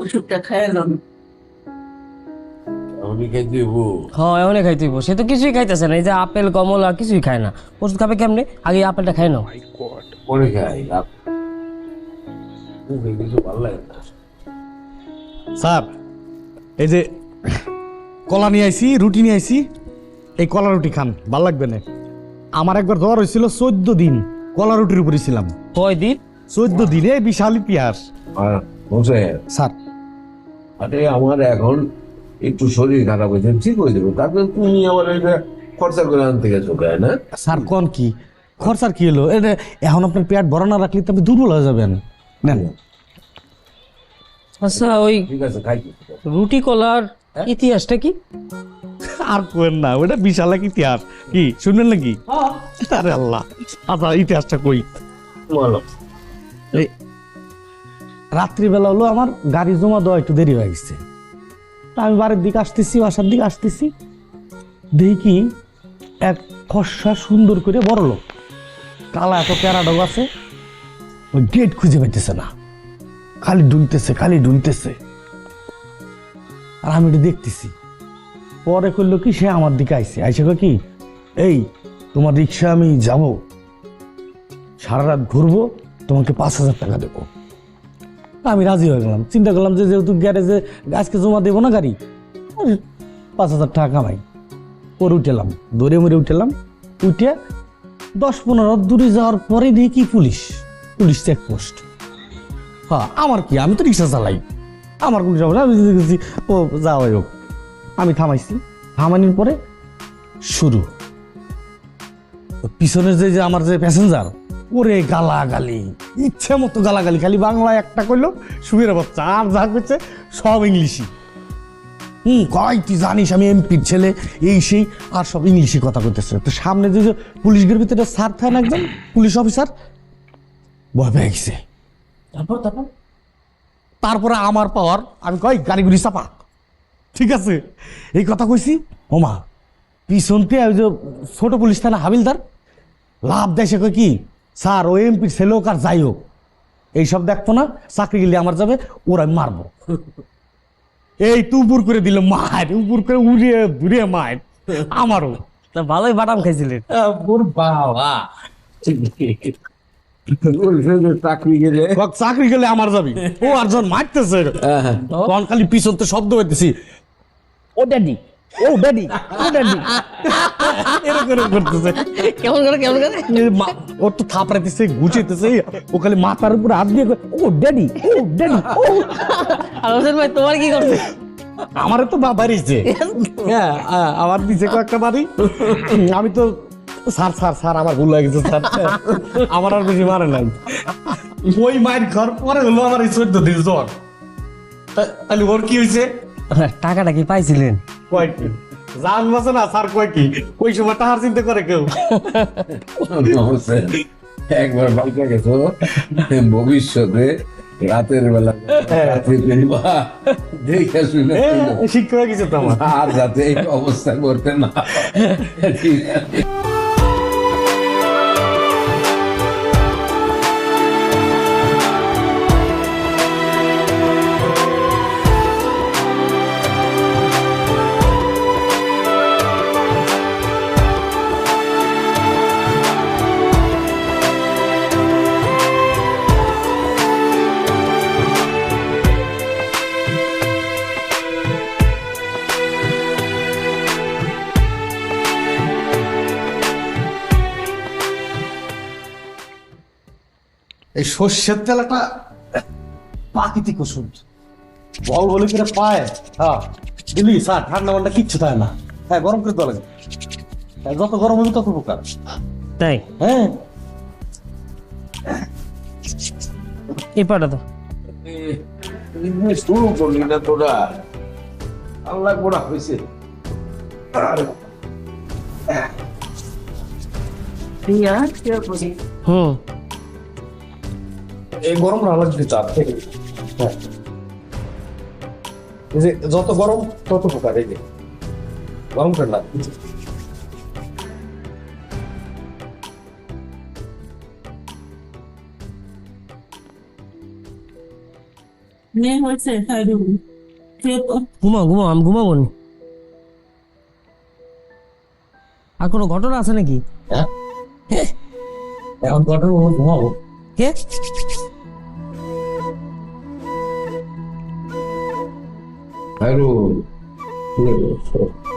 ওষুধটা খাইলাম আমি খাই দিব হ্যাঁ এমনি খাইতে হইব। সে তো কিছুই খাইতেছে না এই যে আপেল কমলা কিছুই খায় না। ওষুধ খাবে কেমনে? আগে আপেলটা খাই নাও। পরে খাই কিছু ভালো লাগে না। স্যার এই যে কলা নিয়ে আইছি রুটি নিয়ে আইছি এই কলা রুটি খান ভালো লাগবে না। আমার একবার জ্বর হয়েছিল চোদ্দ দিন কলা রুটির উপরে ছিলাম। কয় দিন চোদ্দ দিনে বিশাল ইতিহাস। হোসেন স্যার। আরে আমার এখন একটু শরীর খারাপ হয়েছে ঠিক হয়ে যাবে। তারপরে তুমি আমার এটা খরচা করে আনতে গেছো তাই না স্যার কোন কি? খরচার কি হলো? এটা এখন আপনার পেট ভরা না রাখলে তো আপনি দুর্বল হয়ে যাবেন। নেন। আচ্ছা ওই ঠিক আছে খাই। রুটি কলার ইতিহাসটা কি? আর কোয়েন না ওটা বিশাল এক ইতিহাস। কি শুনবেন নাকি? আরে আল্লাহ আচ্ছা ইতিহাসটা কই? বলো। এই রাত্রিবেলা হলো আমার গাড়ি জমা দেওয়া একটু দেরি হয়ে গেছে। আমি বাড়ির দিকে আসতেছি, বাসার দিকে আসতেছি। দেখি এক ফর্সা সুন্দর করে বড় লোক। কালা এত প্যারাডগ আছে, ওই গেট খুঁজে পাইতেছে না। খালি ঢুলতেছে খালি ঢুলতেছে আর আমি এটা দেখতেছি। পরে করল কি, সে আমার দিকে আইসে কয় কি, এই, তোমার রিক্সা আমি যাব। সারা রাত ঘুরবো, তোমাকে পাঁচ হাজার টাকা দেবো। আমি রাজি হয়ে গেলাম। চিন্তা করলাম যে যেহেতু গ্যারেজে আজকে জমা দেবো না গাড়ি পাঁচ হাজার টাকা কামাই পরে উঠেলাম, দৌড়ে মরে উঠেলাম। উঠে দশ পনেরো দূরে যাওয়ার পরে দেখি পুলিশ পুলিশ চেকপোস্ট হ্যাঁ আমার কি? আমি তো রিক্সা চালাই। আমার কোনো সমস্যা আমি দেখেছি ও যাওয়াই হোক। আমি থামাইছি। থামানির পরে শুরু। পিছনে যে যে আমার যে প্যাসেঞ্জার ওরে গালাগালি। ইচ্ছে মতো গালাগালি খালি বাংলা একটা করল সুবির বাচ্চা আর যা করছে সব ইংলিশই। হুম কয় তুই জানিস আমি এমপির ছেলে এই সেই আর সব ইংলিশে কথা কইতেছে। তো সামনে যে যে পুলিশ গের ভিতরে স্যার থাকেন একজন পুলিশ অফিসার ভয় পেয়ে গেছে। তারপর তারপর? তারপরে আমার পাওয়ার আমি কই গাড়ি গুড়ি চাপা। ঠিক আছে এই কথা কইছি ওমা পিছনতে ওই যে ছোট পুলিশ থানা হাবিলদার লাভ দেয় সে কয় কি স্যার ও এমপির ছেলে হোক আর যাই হোক এইসব দেখতো না চাকরি গেলে আমার যাবে ওরা আমি মারবো এই তু উপর করে দিল মার উপর করে উড়িয়ে দূরে মার আমারও তা ভালোই বাদাম খাইছিলেন ওর বাবা চাকরি গেলে চাকরি গেলে আমার যাবি ও আর যখন মারতেছে তখন খালি পিছন তো শব্দ হইতেছি ও ড্যাডি ও ড্যাডি ও ড্যাডি এরকম করতেছে। কেমন করে কেমন করে? ওর তো থাপড়াইতেছে গুছিতেছে ও খালি মাথার উপর হাত দিয়ে ও ড্যাডি ও ড্যাডি ও। আর হোসেন ভাই তোমার কি করছে? আমারে তো বাবা বাড়িছে হ্যাঁ আমার দিছে কয়েকটা বাড়ি। আমি তো স্যার স্যার স্যার আমার ভুল হয়ে গেছে স্যার। আমার আর বেশি মারে নাই। ওই মায়ের ঘর পরে হলো আমার এই চোদ্দ দিন জ্বর। তা- তাহলে ওর কি হয়েছে? টাকাটা কি পাইছিলেন? জান বাসে না স্যার কয়েকটি ওই সময় চিন্তা করে কেউ? একবার বাড়িতে গেছো। ভবিষ্যতে রাতের বেলা রাত্রি ফিরবা দেখে শুনে ফিরো। শিক্ষা হয়ে গেছে তো আর যাতে এই অবস্থা করতে না ঠিক আছে এই সর্ষের তেল একটা প্রাকৃতিক ওষুধ। বল বলে করে পায়। হ্যাঁ বুঝলি? স্যার ঠান্ডা মান্ডা কিচ্ছু থাকে না। হ্যাঁ গরম করে দেওয়া লাগে। হ্যাঁ, যত গরম হবে তত উপকার। তাই? হ্যাঁ। এই পাটা তো শুরু করলি না তোরা। আল্লাহ গোড়া হয়েছে হুম এই গরম লাগবে হ্যাঁ। এই যে যত গরম তত উপকার এই যে। গরম তো ঘুমাও ঘুমাও আমি ঘুমাবো নি। আর কোনো ঘটনা আছে নাকি? এখন ঘটনা ঘুমাবো। কে? হ্যালো বাবা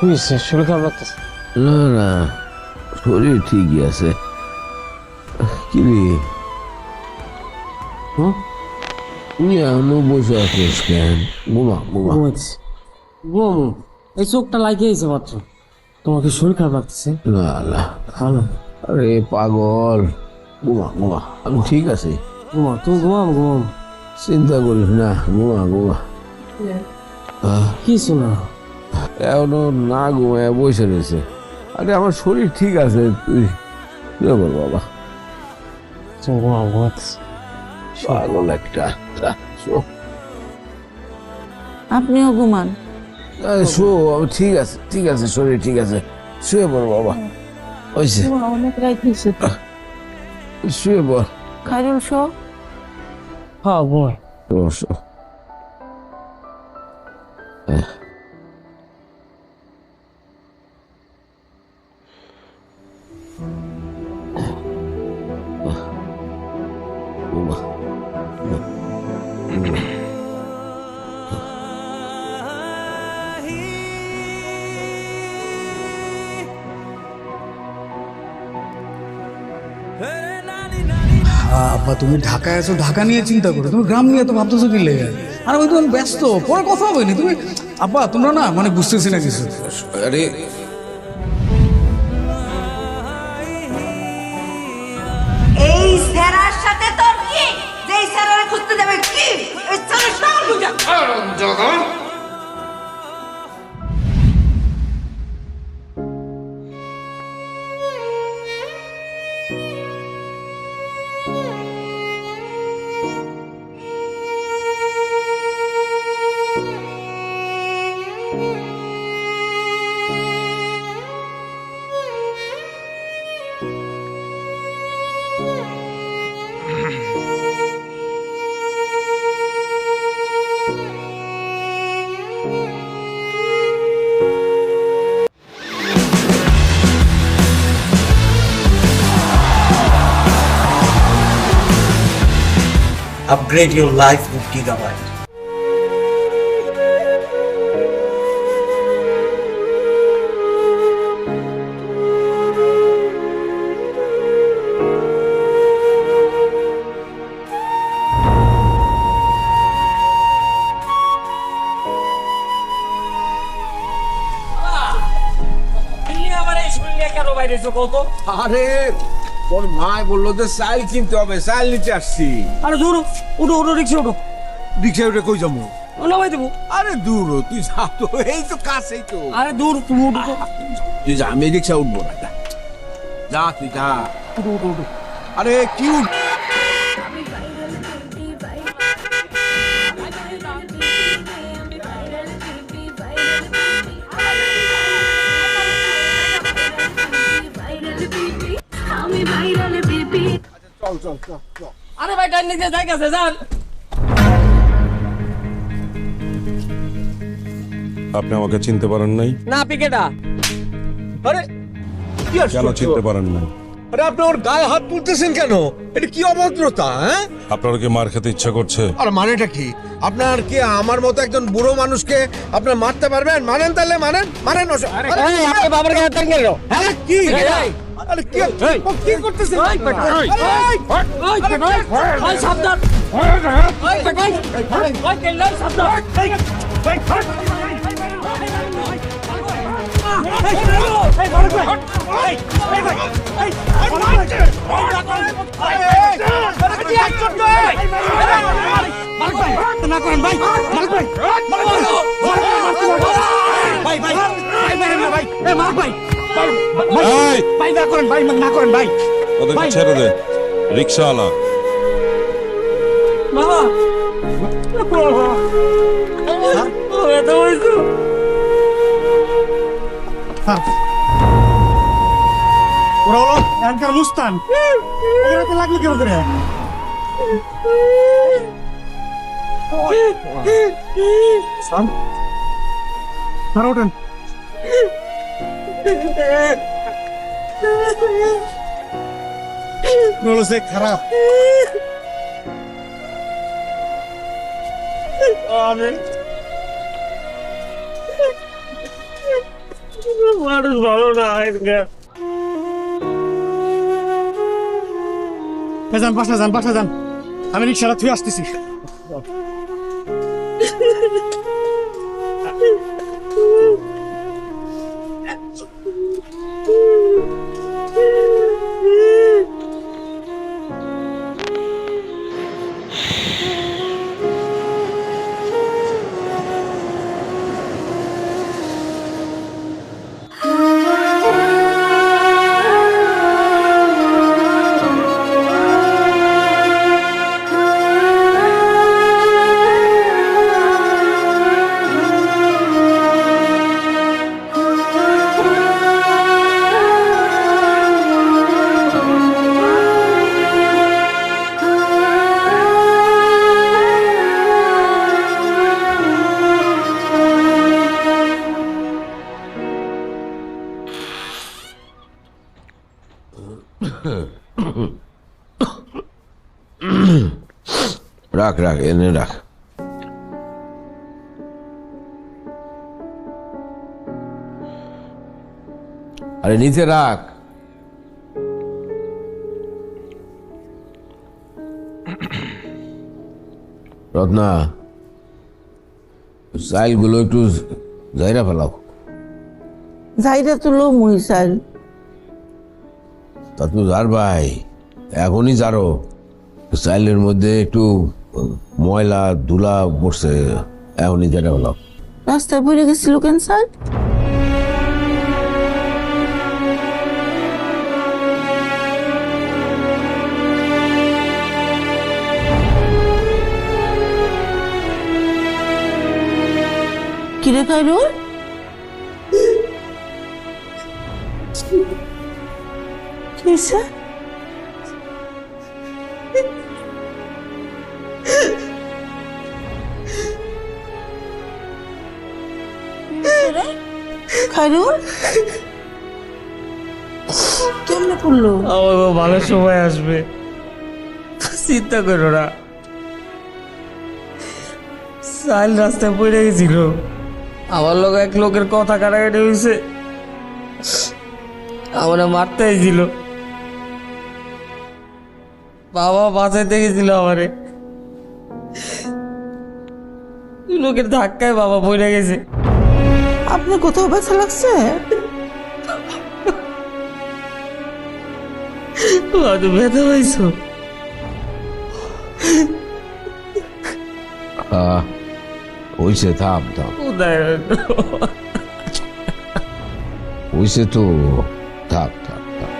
হয়েছে শরীর খারাপ লাগতেছে। না না শরীর ঠিকই আছে। কি রে? হুম? তুই এখনও বসে আছিস কেন? ঘুমা ঘুমা। এই চোখটা লাগিয়েছে মাত্র। তোমার কি শরীর খারাপ লাগতেছে? না না। ভালো। আরে পাগল। ঘুমা ঘুমা। আমি ঠিক আছে। ঘুমাও তুমি ঘুমাও ঘুমাও। চিন্তা করিস না। ঘুমা ঘুমা। কি শোনা? এখনও না ঘুমায় বসে রয়েছে। আরে আমার শরীর ঠিক আছে। তুই পড় বাবা? পাগল একটা আপনিও ঘুমান। শো ঠিক আছে ঠিক আছে শরীর ঠিক আছে। শুয়ে পড় বাবা। অনেক রাত হয়েছে। শুয়ে পড়। খাইরুল শো। হ্যাঁ ঘুমাই। শো, আব্বা তুমি ঢাকায় আছো ঢাকা নিয়ে চিন্তা করো, তুমি গ্রাম নিয়ে তো ভাবতেছো কি লেগে? আর ওই তুমি ব্যস্ত, পরে কথা হবে তুমি আব্বা, তোমরা না মানে বুঝতেছি না কিছু। আরে Upgrade your life with Gigabyte. আরে তোর মায় বলল যে চাল কিনতে হবে চাল নিতে আসছি। আরে ধরো উঠো উঠো রিক্সা উঠো। রিক্সা উঠে কই যাব? নামাই দেবো। আরে দূর তুই যা তো এই তো কাছেই তো। আরে দূর তুমি উঠো তুই যা আমি রিক্সা উঠবো না যা। যা তুই যা। আরে কি উঠ নিতে যাই গেছে যান আপনি আমাকে চিনতে পারেন নাই? না পিকেটা। আরে কি আর কেন চিনতে পারেন নাই? আরে আপনি ওর গায়ে হাত তুলতেছেন কেন? এটা কি অভদ্রতা হ্যাঁ? আপনার কি মার খেতে ইচ্ছা করছে? আর মানেটা কি? আপনার কি আমার মতো একজন বুড়ো মানুষকে আপনার মারতে পারবেন? মানেন তাহলে মানেন মানেন আরে, আপনি বাবার গায়ে হাত দেন কেন? আরে কি? আরে কি ও কি করতেছেন আরে, এই, ভাই, সাবধান! ভাই, ভাই, ভাই, কেল্লাই, সাবধান! এই! ওদেরকে ছেড়ে দে। রিক্সাওয়ালা। ওরা হলো এখানকার মুস্তান। ওরা তো লাগল কেউ করে? স্যার ওঠেন। বলো সে খারাপ মানুষ ভালো না এদিকে। যান বাসা যান বাসা যান আমি রিক্সাটা থুয়ে আসতেছি রাখ রাখ এনে রাখ আরে নিচে রাখ। রত্না চাইলগুলো একটু জায়গা ফেলাও। যাইরা তুলো মুই চাইল তা তো যার ভাই এখনই যারো চাইলের মধ্যে একটু ময়লা ধুলা পড়ছে এখনই যেটা হলো রাস্তায় পড়ে গেছিল কেন স্যার কিরে খাইরুল কিসে? খাইরুল কেমনে পড়ল আমার ভালো সময় আসবে। চিন্তা করো না। সাইল রাস্তায় পড়ে গেছিল। আমার লোক এক লোকের কথা কাটাকাটি হয়েছে। আমার মারতে ছিল বাবা বাঁচাইতে গেছিল আমারে। লোকের ধাক্কায় বাবা পড়ে গেছে। আপনি কোথাও ব্যথা লাগছে? ব্যথা পাইছো হইছে থাম থাম। হইছে তো থাক থাক থাক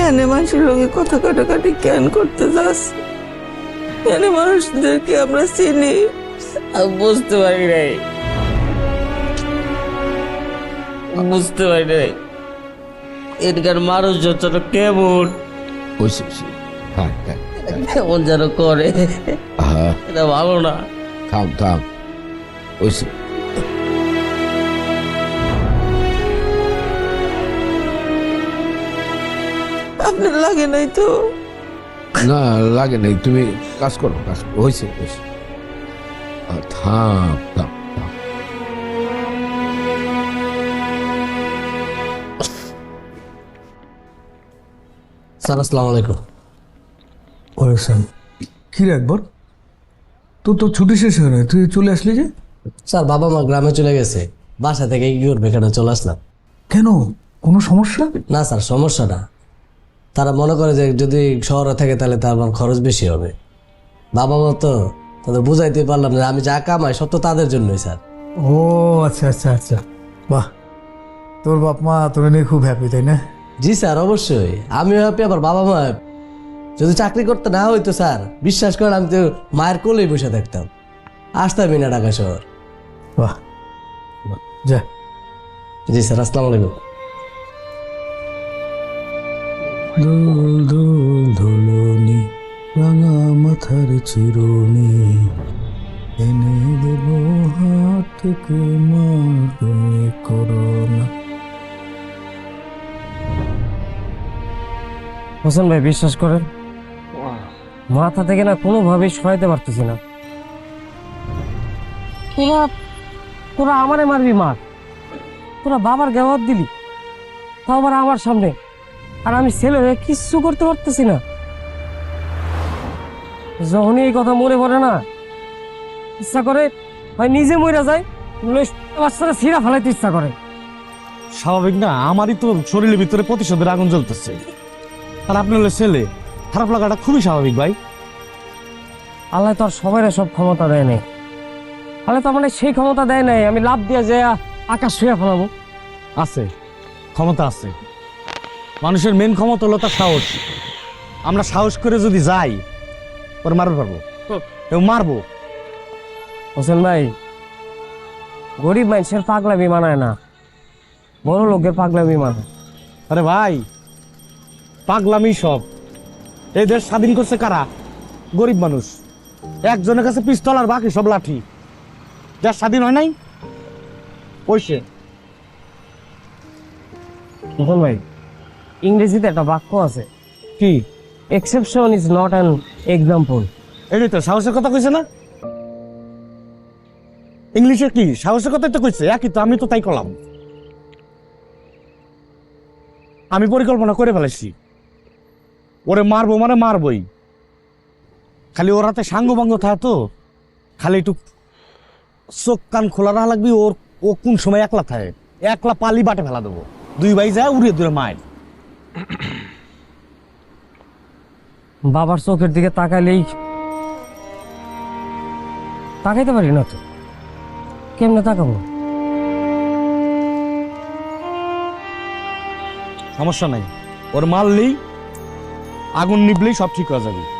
এনে মানুষের লোকে কথা কাটাকাটি কেন করতে যাস? এখানে মানুষদেরকে আমরা চিনি। বুঝতে পারি নাই। বুঝতে পারি নাই। এখানকার মানুষ যত কেমন। হ্যাঁ, হ্যাঁ, হ্যাঁ। কেমন যেন করে। এটা ভালো না। থাম থাম। ওইসে আপনার লাগে নাই তো? না লাগে নাই। তুমি কাজ করো কাজ করো। হয়েছে হয়েছে থাম থাম থাম। স্যার আসসালামু আলাইকুম। কি রে একবার তোর তো ছুটি শেষ হয়ে তুই চলে আসলি যে? স্যার বাবা মা গ্রামে চলে গেছে। বাসা থেকে কি করবে এখানে চলে আসলাম। কেন? কোনো সমস্যা? না স্যার সমস্যা না তারা মনে করে যে যদি শহরে থাকে তাহলে তার আমার খরচ বেশি হবে। বাবা মা তো তাদের বুঝাইতে পারলাম না আমি যা কামাই সব তো তাদের জন্যই স্যার। ও আচ্ছা আচ্ছা আচ্ছা। বাহ তোর বাপ মা তোর নিয়ে খুব হ্যাপি তাই না? জি স্যার অবশ্যই। আমিও হ্যাপি আবার বাবা মা happy। যদি চাকরি করতে না হইতো স্যার বিশ্বাস করেন আমি তো মায়ের কোলেই বসে থাকতাম। আসতামই না ঢাকা শহর। বাহ। যা। জি স্যার আসসালামু আলাইকুম। দোল দোল ধুলনি রাঙা মাথার চিরুনি। এনে দেব হাত থেকে মার তুমি করোনা হোসেন ভাই বিশ্বাস করেন? মাথা থেকে না কোনোভাবেই সরাইতে পারতেছি না। তোরা তোরা আমারে মারবি মার তোরা বাবার গাওয়াত দিলি তাও আবার আমার সামনে। আর আমি ছেলে হয়ে কিচ্ছু করতে পারতেছি না। যখনই এই কথা মনে পড়ে না ইচ্ছা করে হয় নিজে মরে যায় বাচ্চারা ছিঁড়া ফেলাইতে ইচ্ছা করে। স্বাভাবিক না আমারই তো শরীরের ভিতরে প্রতিশোধের আগুন জ্বলতেছে। আর আপনি হলে ছেলে খারাপ লাগাটা খুবই স্বাভাবিক ভাই। আল্লাহ তো আর সবাই সব ক্ষমতা দেয় নাই। আল্লাহ তো মানে সেই ক্ষমতা দেয় নাই আমি লাভ দিয়ে যে আকাশ শুয়ে ফেলাবো। আছে ক্ষমতা আছে। মানুষের মেন ক্ষমতা হলো তার সাহস। আমরা সাহস করে যদি যাই ওর মারতে পারব? কেউ মারবো? হোসেন ভাই গরিব মানুষের পাগলামি মানায় না। বড় লোকের পাগলামি মানায় আরে ভাই পাগলামি সব। এই দেশ স্বাধীন করছে কারা? গরিব মানুষ। একজনের কাছে পিস্তল আর বাকি সব লাঠি। দেশ স্বাধীন হয় নাই? ওইসে হোসেন ভাই ইংরেজিতে একটা বাক্য আছে। কি? Exception is not an example এটাই তো, সাহসের কথা কইছে না? ইংলিশে কি? সাহসের কথা তো কইছে, একই তো, আমি তো তাই করলাম। আমি পরিকল্পনা করে ফেলেছি। ওরে মারবো মানে মারবই। খালি ওর হাতে সাঙ্গ থাকে তো, খালি একটু চোখ কান খোলা না লাগবি, ওর ও কোন সময় একলা থাকে? একলা পালি বাটে ফেলা দেবো। দুই ভাই যায়, উড়িয়ে দূরে মায়ের বাবার চোখের দিকে তাকাইলেই তাকাইতে পারি না তো। কেমনে তাকাবো? সমস্যা নাই। ওর মাল নেই আগুন নিবলেই সব ঠিক হয়ে যাবে।